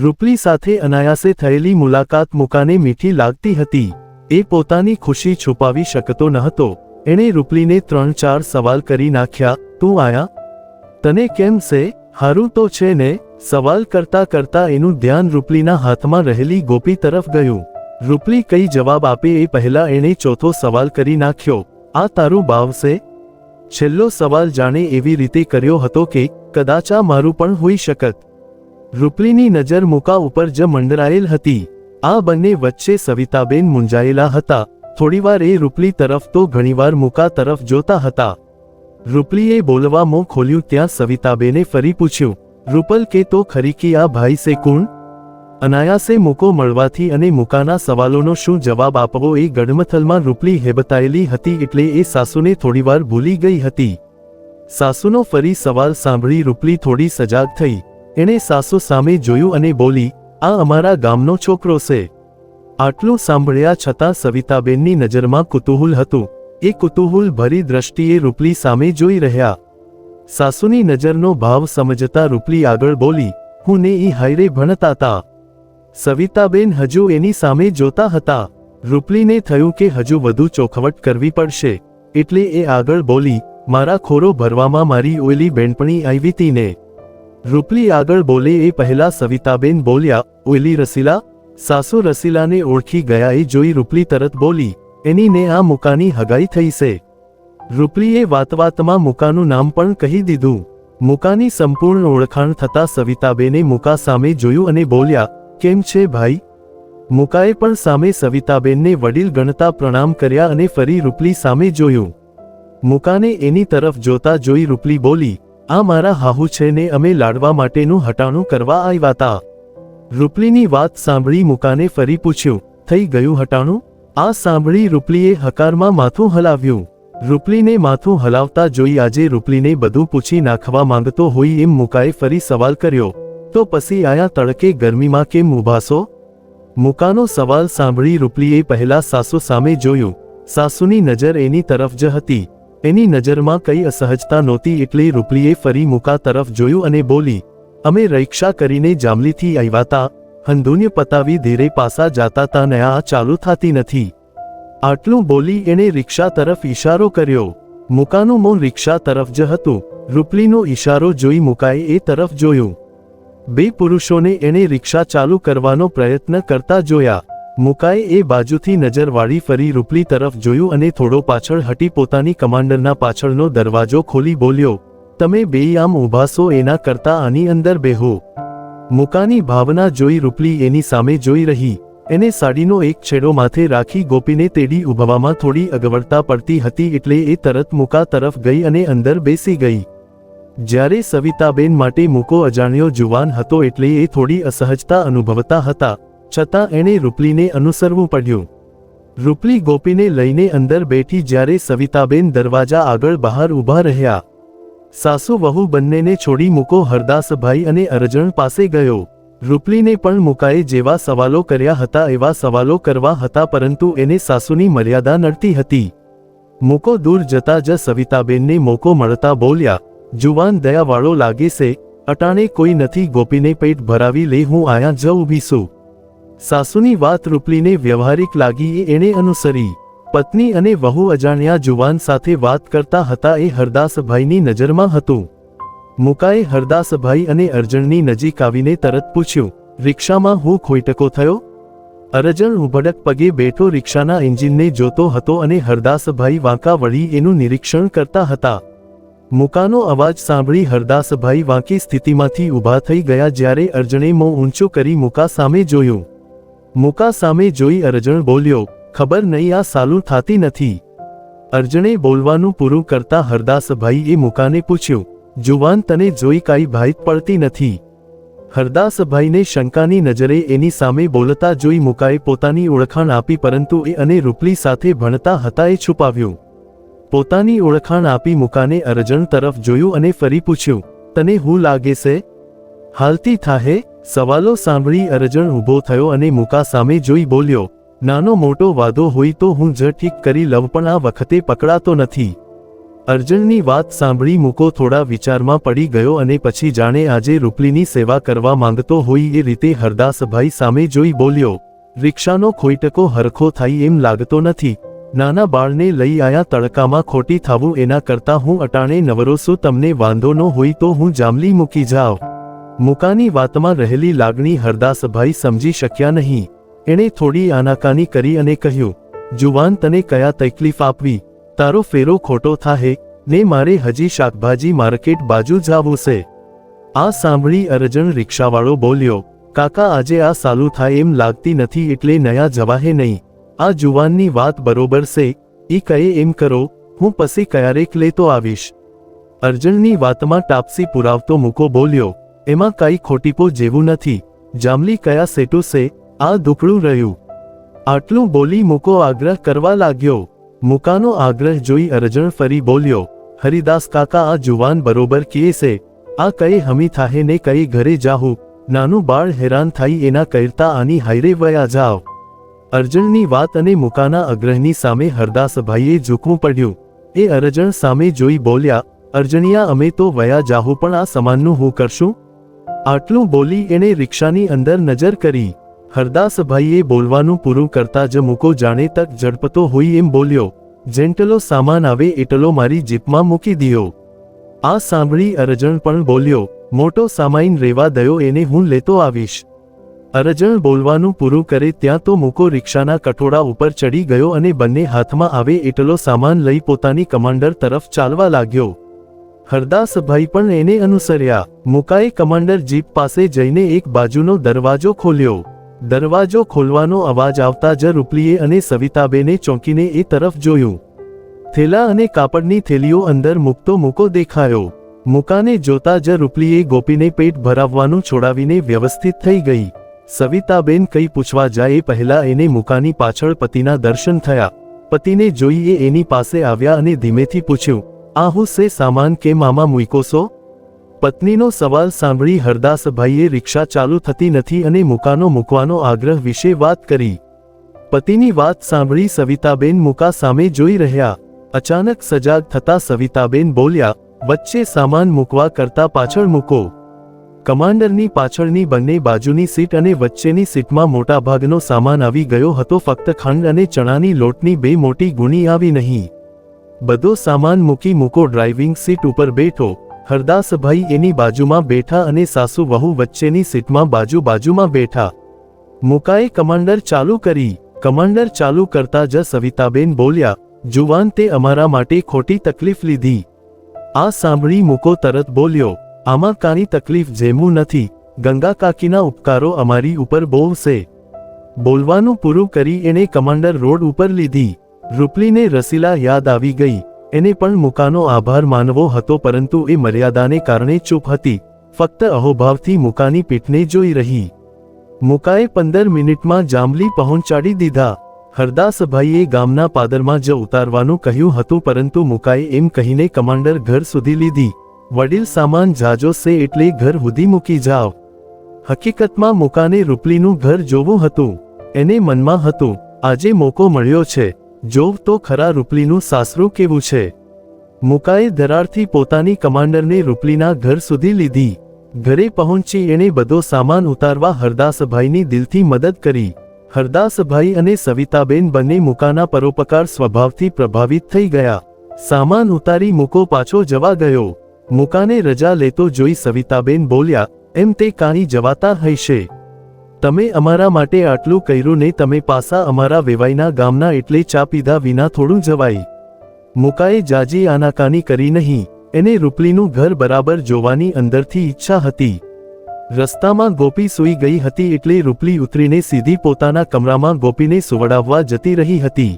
રૂપલી સાથે અનાયાસે થયેલી મુલાકાત મુકાને મીઠી લાગતી હતી. એ પોતાની ખુશી છુપાવી શકતો ન હતો એણે રૂપલીને ત્રણ ચાર સવાલ કરી નાખ્યા, તું આયા? તને કેમ છે? હારું તો છે ને? સવાલ કરતા કરતા એનું ધ્યાન રૂપલીના હાથમાં રહેલી ગોપી તરફ ગયું. રૂપલી કઈ જવાબ આપે એ પહેલા એણે ચોથો સવાલ કરી નાખ્યો, આ તારું છે? છેલ્લો સવાલ જાણે એવી રીતે કર્યો હતો કે, કદાચ આ મારું પણ હોઈ શકત. રૂપલીની નજર મુકા ઉપર જ મંડરાયેલ હતી. આ બંને વચ્ચે સવિતાબેન મૂંઝાયેલા હતા. થોડીવાર એ રૂપલી તરફ તો ઘણીવાર મુકા તરફ જોતા હતા. રૂપલીએ બોલવા મોં ખોલ્યું ત્યાં સવિતાબેને ફરી પૂછ્યું, રૂપલ કે તો ખરી કે આ ભાઈ સે કોણ? અનાયાસે મૂકો મળવાથી અને મૂકાના સવાલોનો શું જવાબ આપવો એ ગડમથલમાં રૂપલી હેબતાયેલી હતી એટલે એ સાસુને થોડીવાર ભૂલી ગઈ હતી. સાસુનો ફરી સવાલ સાંભળી રૂપલી થોડી સજાગ થઈ. એણે સાસુ સામે જોયું અને બોલી, આ અમારા ગામનો છોકરો છે. આટલું સાંભળ્યા છતાં સવિતાબેનની નજરમાં કુતૂહુલ હતું. એ કુતૂહુલ ભરી દ્રષ્ટિએ રૂપલી સામે જોઈ રહ્યા. સાસુની નજરનો ભાવ સમજતા રૂપલી આગળ બોલી, હું ને ઈ હાયરે ભણતા હતા સવિતાબેન હજુ એની સામે જોતા હતા. રૂપલીને થયું કે હજુ વધુ ચોખવટ કરવી પડશે. એટલે એ આગળ બોલી, મારા ખોરો ભરવામાં મારી ઓયલી બેનપણી આવી હતી ને. રૂપલી આગળ બોલે એ પહેલા સવિતાબેન બોલ્યા ઓઈલી રસીલા, સાસુ રસીલાને ઓળખી ગયા એ જોઈ રૂપલી તરત બોલી, એની ને આ મુકાની હગાઈ થઈ છે. રૂપલીએ વાતવાતમાં મુકાનું નામ પણ કહી દીધું. મુકાની સંપૂર્ણ ઓળખાણ થતા સવિતાબેને મુકા સામે જોયું અને બોલ્યા, કેમ છે ભાઈ? મુકાએ પણ સામે સવિતાબેનને વડીલ ગણતા પ્રણામ કર્યા અને ફરી રૂપલી સામે જોયું. મુકાને એની તરફ જોતા જોઈ રૂપલી બોલી આ મારા હાહુ છે ને અમે લાડવા માટેનું હટાણું કરવા આવ્યા હતા રૂપલીની વાત સાંભળી મુકાને ફરી પૂછ્યું, થઈ ગયું હટાણું? આ સાંભળી રૂપલીએ હકારમાં માથું હલાવ્યું. રૂપલીને માથું હલાવતા જોઈ આજે રૂપલીને બધું પૂછી નાખવા માંગતો હોય એમ મુકાએ ફરી સવાલ કર્યો, તો પછી આયા તડકે ગરમીમાં કેમ ઉભાસો મુકાનો સવાલ સાંભળી રૂપલીએ પહેલા સાસુ સામે જોયું. સાસુની નજર એની તરફ જ હતી. એની નજરમાં કઈ અસહજતા નહોતી એટલે રૂપલીએ ફરી મુકા તરફ જોયું અને બોલી, અમે રિક્ષા કરીને જામલીથી આવ્યાતા હંધુન્ય પતાવી ધીરે પાસા જાતા તા ને આ ચાલુ થાતી નથી. આટલું બોલી એણે રિક્ષા તરફ ઈશારો કર્યો. મુકાનું મોં રિક્ષા તરફ જ હતું. રૂપલીનો ઈશારો જોઈ મુકાએ એ તરફ જોયું. બે પુરુષોને એણે રિક્ષા ચાલુ કરવાનો પ્રયત્ન કરતા જોયા. મુકાએ એ બાજુથી નજર વાળી ફરી રૂપલી તરફ જોયું અને થોડો પાછળ હટી પોતાની કમાન્ડરના પાછળનો દરવાજો ખોલી બોલ્યો, તમે બે આમ ઊભા છો એના કરતા આની અંદર બેહો. મુકાની ભાવના જોઈ રૂપલી એની સામે જોઈ રહી, એને સાડીનો એક છેડો માથે રાખી ગોપીને તેડી ઉભવામાં થોડી અગવડતા પડતી હતી એટલે એ તરત મુકા તરફ ગઈ અને અંદર બેસી ગઈ. જ્યારે સવિતાબેન માટે મૂકો અજાણ્યો જુવાન હતો એટલે એ થોડી અસહજતા અનુભવતા હતા. છતાં એણે રૂપલીને અનુસરવું પડ્યું. રૂપલી ગોપીને લઈને અંદર બેઠી જ્યારે સવિતાબેન દરવાજા આગળ બહાર ઊભા રહ્યા. સાસુ વહુ બંનેને છોડી મૂકો હરદાસભાઈ અને અરજણ પાસે ગયો. રૂપલીને પણ મુકાએ જેવા સવાલો કર્યા હતા એવા સવાલો કરવા હતા પરંતુ એને સાસુની મર્યાદા નડતી હતી. મૂકો દૂર જતા જ સવિતાબેનને મોકો મળતા બોલ્યા, જુવાન દયાવાળો લાગે છે, અટાણે કોઈ નથી ગોપીને પેટ ભરાવી લે હું આયા જ ઊભી છું. સાસુની વાત રૂપલીને વ્યવહારિક લાગી એણે અનુસરી. પત્ની અને વહુ અજાણ્યા જુવાન સાથે વાત કરતા હતા એ હરદાસભાઈની નજરમાં હતું. મુકાએ હરદાસભાઈ અને અર્જણની નજીક આવીને તરત પૂછ્યું, રિક્ષામાં હું ખોઈટકો થયો? અરજણ ઉભડક પગે બેઠો રિક્ષાના એન્જિનને જોતો હતો અને હરદાસભાઈ વાંકા વળી એનું નિરીક્ષણ કરતા હતા. મુકાનો અવાજ સાંભળી હરદાસભાઈ વાંકી સ્થિતિમાંથી ઊભા થઈ ગયા જ્યારે અર્જણે મોં ઊંચું કરી મુકા સામે જોયું. મુકા સામે જોઈ અરજણ બોલ્યો, ખબર નહીં, આ સાલું થતી નથી. અર્જણે બોલવાનું પૂરું કરતા હરદાસભાઈએ મુકાને પૂછ્યું, જુવાન, તને જોઈ કાંઈ ભાઈ પડતી નથી? હરદાસભાઈને શંકાની નજરે એની સામે બોલતા જોઈ મુકાએ પોતાની ઓળખાણ આપી પરંતુ એ અને રૂપલી સાથે ભણતા હતા એ છુપાવ્યું. પોતાની ઓળખાણ આપી મુકાને અરજણ તરફ જોયું અને ફરી પૂછ્યું, તને હું લાગે છે હાલતી થાહે સવાલો સાંભળી અરજણ ઊભો થયો અને મુકા સામે જોઈ બોલ્યો, નાનો મોટો વાદો હોય તો હું જ ઠીક કરી લઉં, પણ આ વખતે પકડાતો નથી. અર્જણની વાત સાંભળી મૂકો થોડા વિચારમાં પડી ગયો અને પછી જાણે આજે રૂપલીની સેવા કરવા માંગતો હોય એ રીતે હરદાસભાઈ સામે જોઈ બોલ્યો, રિક્ષાનો ખોઈટકો હરખો થાય એમ લાગતો નથી. નાના બાળને લઈ આયા તડકામાં ખોટી થાવું એના કરતાં હું અટાણે નવરો છું તમને વાંધો ન હોય તો હું જામલી મૂકી જાઉં મુકાની વાતમાં રહેલી લાગણી હરદાસભાઈ સમજી શક્યા નહીં. એણે થોડી આનાકાની કરી અને કહ્યું, જુવાન તને કયા તકલીફ આપવી? તારો ફેરો ખોટો થાહે, ને મારે હજી શાકભાજી માર્કેટ બાજુ જાવું છે. આ સાંભળી અરજણ રિક્ષાવાળો બોલ્યો, કાકા, આજે આ સાલું થાય એમ લાગતી નથી એટલે નયા જવાહે નહીં. આ જુવાનની વાત બરોબર છે, ઈ કહે એમ કરો, હું પછી ક્યારેક લેતો આવીશ. અર્જણની વાતમાં ટાપસી પુરાવતો મૂકો બોલ્યો એમાં કાંઈ ખોટીપો જેવું નથી. જામલી કયા સેટુ છે આ દુકડું રહ્યું. આટલું બોલી મૂકો આગ્રહ કરવા લાગ્યો. મુકાનો આગ્રહ જોઈ અરજણ ફરી બોલ્યો, હરિદાસ કાકા, આ જુવાન બરોબર કીએ છે આ કઈ હમી થાહે ને કઈ ઘરે જાહું? નાનું બાળ હેરાન થઈ એના કરતા આની હાયરે વયા જાઓ અર્જણની વાત અને મુકાના આગ્રહની સામે હરદાસભાઈએ ઝૂકવું પડ્યું. એ અરજણ સામે જોઈ બોલ્યા, અર્જણિયા, અમે તો વયા જાહું પણ આ સમાનનું હું કરશું? આટલું બોલી એણે રિક્ષાની અંદર નજર કરી. હરદાસભાઈએ બોલવાનું પૂરું કરતા જ મૂકો જાણે તક ઝડપતો હોય એમ બોલ્યો. જેન્ટલો સામાન આવે એટલો મારી જીપમાં મૂકી દિયો. આ સાંભળી અરજણ પણ બોલ્યો, મોટો સામાઈન રેવા દયો એને હું લેતો આવીશ. અરજણ બોલવાનું પૂરું કરે ત્યાં તો મૂકો રિક્ષાના કઠોડા ઉપર ચડી ગયો અને બંને હાથમાં આવે એટલો સામાન લઈ પોતાની કમાન્ડર તરફ ચાલવા લાગ્યો. હરદાસભાઈ પણ એને અનુસર્યા. મુકાએ કમાન્ડર જીપ પાસે જઈને એક બાજુનો દરવાજો ખોલ્યો. દરવાજો ખોલવાનો અવાજ આવતા જ રૂપલીએ અને સવિતાબેને ચોંકીને એ તરફ જોયું. થેલા અને કાપડની થેલીઓ અંદર મૂકતો મૂકો દેખાયો. મુકાને જોતા જ રૂપલીએ ગોપીને પેટ ભરાવવાનું છોડાવીને વ્યવસ્થિત થઈ ગઈ. સવિતાબેન કંઈ પૂછવા જાય એ પહેલા એને મુકાની પાછળ પતિના દર્શન થયા. પતિને જોઈ એ એની પાસે આવ્યા અને ધીમેથી પૂછ્યું આ હું સે સામાન કે મામા મૂકો છો પત્નીનો સવાલ સાંભળી હરદાસભાઈએ રિક્ષા ચાલુ થતી નથી અને મુકાનો મૂકવાનો આગ્રહ વિશે વાત કરી. પતિની વાત સાંભળી સવિતાબેન મુકા સામે જોઈ રહ્યા. અચાનક સજાગ થતા સવિતાબેન બોલ્યા, વચ્ચે સામાન મૂકવા કરતા પાછળ મૂકો. કમાન્ડરની પાછળની બંને બાજુની સીટ અને વચ્ચેની સીટમાં મોટાભાગનો સામાન આવી ગયો હતો. ફક્ત ખંડ અને ચણાની લોટની બે મોટી ગુણી આવી નહીં. બધો સામાન મૂકી મૂકો ડ્રાઇવિંગ સીટ ઉપર બેઠો. હરદાસભાઈ એની બાજુમાં બેઠા અને સાસુ વહુ વચ્ચેની સીટમાં બાજુ બાજુમાં બેઠા. મુકાએ કમાન્ડર ચાલુ કરી. કમાન્ડર ચાલુ કરતા જ સવિતાબેન બોલ્યા, જુવાન, તે અમારા માટે ખોટી તકલીફ લીધી. આ સાંભળી મૂકો તરત બોલ્યો, આમાં કાની તકલીફ જેમું નથી. ગંગા કાકીના ઉપકારો અમારી ઉપર છે બોલવાનું પૂરું કરી એણે કમાન્ડર રોડ ઉપર લીધી. રૂપલીને રસીલા યાદ આવી ગઈ. એને પણ મુકાનો આભાર માનવો હતો પરંતુ એ મર્યાદાને કારણે ચૂપ હતી. ફક્ત અહોભાવથી મુકાની પીઠને જોઈ રહી. મુકાએ પંદર મિનિટમાં જાંબલી પહોંચાડી દીધા. હરદાસભાઈએ ગામના પાદરમાં જ ઉતારવાનું કહ્યું હતું પરંતુ મુકાએ એમ કહીને કમાન્ડર ઘર સુધી લીધી. વડીલ સામાન જાજો સે એટલે ઘર સુધી મૂકી જાઓ. હકીકતમાં મુકાને રૂપલીનું ઘર જોવું હતું. એને મનમાં હતું, આજે મોકો મળ્યો છે. જોવ તો ખરા રૂપલીનું સાસરું કેવું છે? મુકાએ ધરારથી પોતાની કમાન્ડરને રૂપલીના ઘર સુધી લીધી. ઘરે પહોંચી એણે બધો સામાન ઉતારવા હરદાસભાઈની દિલથી મદદ કરી. હરદાસભાઈ અને સવિતાબેન બંને મુકાના પરોપકાર સ્વભાવથી પ્રભાવિત થઈ ગયા. સામાન ઉતારી મુકો પાછો જવા ગયો. મુકાને રજા લેતો જોઈ સવિતાબેન બોલ્યા, એમ તે કાંઈ જવાતા હૈશે તમે અમારા માટે આટલું કર્યું ને તમે પાસા અમારા વેવાઈના ગામના એટલે ચા પીધા વિના થોડું જવાય. મુકાએ જાજી આનાકાની કરી નહીં, એને રૂપલીનું ઘર બરાબર જોવાની અંદરથી ઈચ્છા હતી. રસ્તામાં ગોપી સૂઈ ગઈ હતી એટલે રૂપલી ઉતરીને સીધી પોતાના કમરામાં ગોપીને સુવડાવવા જતી રહી હતી.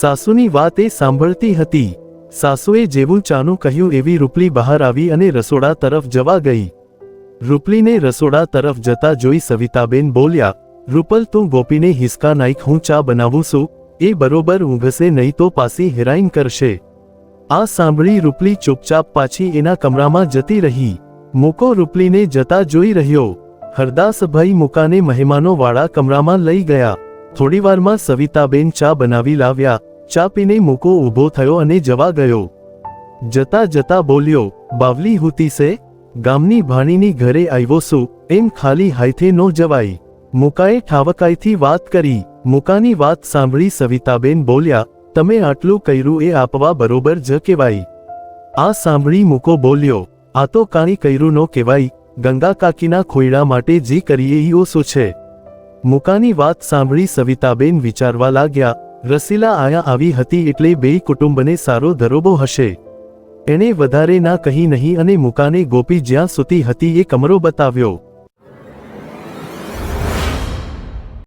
સાસુની વાત એ સાંભળતી હતી. સાસુએ જેવું ચાનું કહ્યું એવી રૂપલી બહાર આવી અને રસોડા તરફ જવા ગઈ. રૂપલીને રસોડા તરફ જતા જોઈ સવિતાબેન બોલ્યા, રૂપલ, તું ગોપીને હિસકા નાઈક, હું ચા બનાવું છું. એ બરોબર ઊંઘશે નહીં તો પાસી હેરાઈન કરશે. આ સાંભળી રૂપલી ચૂપચાપ પાછી એના કમરામાં જતી રહી. મૂકો રૂપલીને જતા જોઈ રહ્યો. હરદાસભાઈ મુકાને મહેમાનો વાળા કમરામાં લઈ ગયા. થોડીવારમાં સવિતાબેન ચા બનાવી લાવ્યા. ચા પીને મૂકો ઊભો થયો અને જવા ગયો. જતા જતા બોલ્યો, બાવલી હુતી છે ગામની ભાણીની ઘરે આવ્યો છું, એમ ખાલી હાથે નો જવાય. મુકાએ ઠાવકાઈથી વાત કરી, મુકાની વાત સાંભળી સવિતાબેન બોલ્યા, તમે આટલું કર્યું એ આપવા બરોબર જ કહેવાય. આ સાંભળી મુકો બોલ્યો, આ તો કાણી કર્યું નો કહેવાય, ગંગા કાકીના ખોયડા માટે જે કરીએ ઈ ઓછું છે. મુકાની વાત સાંભળી સવિતાબેન વિચારવા લાગ્યા, રસીલા આયા આવી હતી એટલે બેય કુટુંબને સારો ધરોબો હશે. એણે વધારે ના કહી નહીં અને મુકાને ગોપી જ્યાં સૂતી હતી એ કમરો બતાવ્યો.